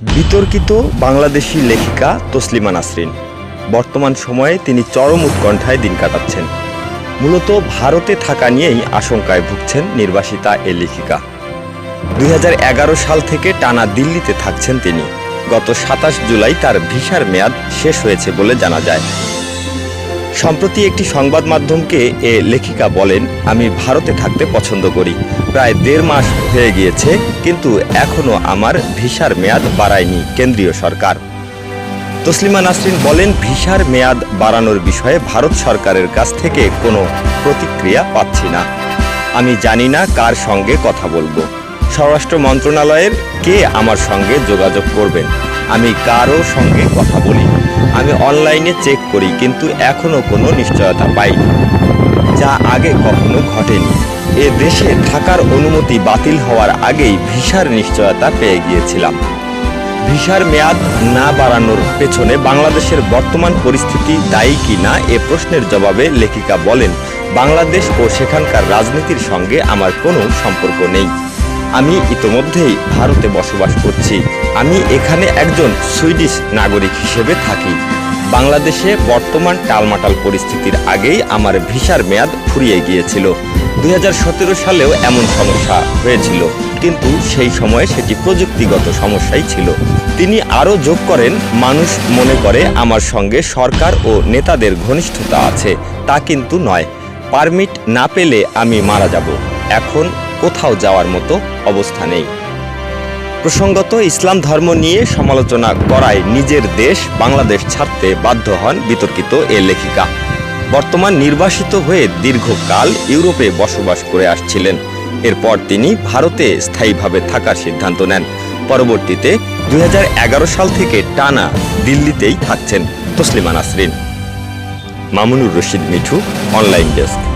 বিতর্কিত বাংলাদেশি লেখিকা তসলিমা নাসরিন। বর্তমান সময়ে তিনি চরম উৎকণ্ঠায় দিন কাটাচ্ছেন। মূলত ভারতে থাকা নিয়েই আশঙ্কায় ভুগছেন নির্বাসিতা এ লেখিকা। দুই হাজার এগারো সাল থেকে টানা দিল্লিতে থাকছেন তিনি। গত সাতাশ জুলাই তার ভিসার মেয়াদ শেষ হয়েছে বলে জানা যায়। সম্প্রতি একটি সংবাদ মাধ্যমকে এ লেখিকা বলেন, আমি ভারতে থাকতে পছন্দ করি। প্রায় দেড় মাস হয়ে গিয়েছে, কিন্তু এখনও আমার ভিসার মেয়াদ বাড়ায়নি কেন্দ্রীয় সরকার। তসলিমা নাসরিন বলেন, ভিসার মেয়াদ বাড়ানোর বিষয়ে ভারত সরকারের কাছ থেকে কোনো প্রতিক্রিয়া পাচ্ছি না। আমি জানি না কার সঙ্গে কথা বলব। স্বরাষ্ট্র মন্ত্রণালয়ের কে আমার সঙ্গে যোগাযোগ করবেন? আমি কারও সঙ্গে কথা বলি। আমি অনলাইনে চেক করি, কিন্তু এখনও কোনো নিশ্চয়তা পাইনি। যা আগে কখনো ঘটেনি। এ দেশে থাকার অনুমতি বাতিল হওয়ার আগেই ভিসার নিশ্চয়তা পেয়ে গিয়েছিলাম। ভিসার মেয়াদ না বাড়ানোর পেছনে বাংলাদেশের বর্তমান পরিস্থিতি দায়ী কি না এ প্রশ্নের জবাবে লেখিকা বলেন, বাংলাদেশ ও সেখানকার রাজনীতির সঙ্গে আমার কোনো সম্পর্ক নেই। আমি ইতোমধ্যেই ভারতে বসবাস করছি। আমি এখানে একজন সুইডিশ নাগরিক হিসেবে থাকি। বাংলাদেশে বর্তমান টালমাটাল পরিস্থিতির আগেই আমার ভিসার মেয়াদ ফুরিয়ে গিয়েছিল। দু হাজার সতেরো সালেও এমন সমস্যা হয়েছিল, কিন্তু সেই সময়ে সেটি প্রযুক্তিগত সমস্যাই ছিল। তিনি আরও যোগ করেন, মানুষ মনে করে আমার সঙ্গে সরকার ও নেতাদের ঘনিষ্ঠতা আছে, তা কিন্তু নয়। পারমিট না পেলে আমি মারা যাব। এখন কোথাও যাওয়ার মতো অবস্থা নেই। প্রসঙ্গত, ইসলাম ধর্ম নিয়ে সমালোচনা করায় নিজের দেশ বাংলাদেশ ছাড়তে বাধ্য হন বিতর্কিত এ লেখিকা। বর্তমান নির্বাসিত হয়ে দীর্ঘকাল ইউরোপে বসবাস করে আসছিলেন। এরপর তিনি ভারতে স্থায়ীভাবে থাকার সিদ্ধান্ত নেন। পরবর্তীতে দুই হাজার এগারো সাল থেকে টানা দিল্লিতেই থাকছেন Taslima Nasrin. Mamunur Rashid Mithu, online desk.